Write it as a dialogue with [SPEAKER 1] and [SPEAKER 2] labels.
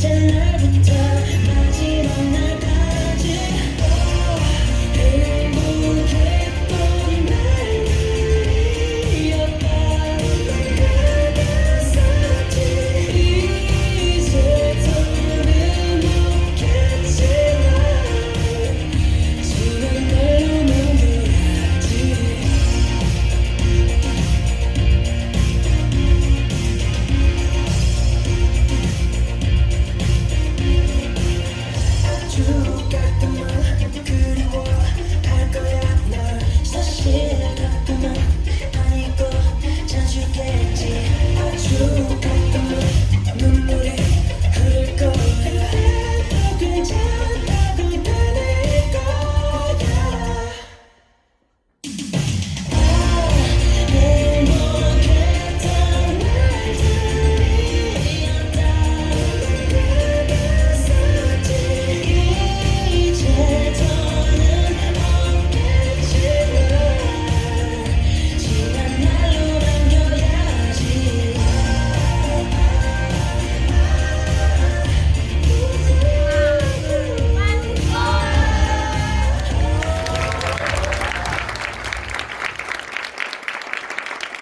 [SPEAKER 1] 첫날부터 마지막 날까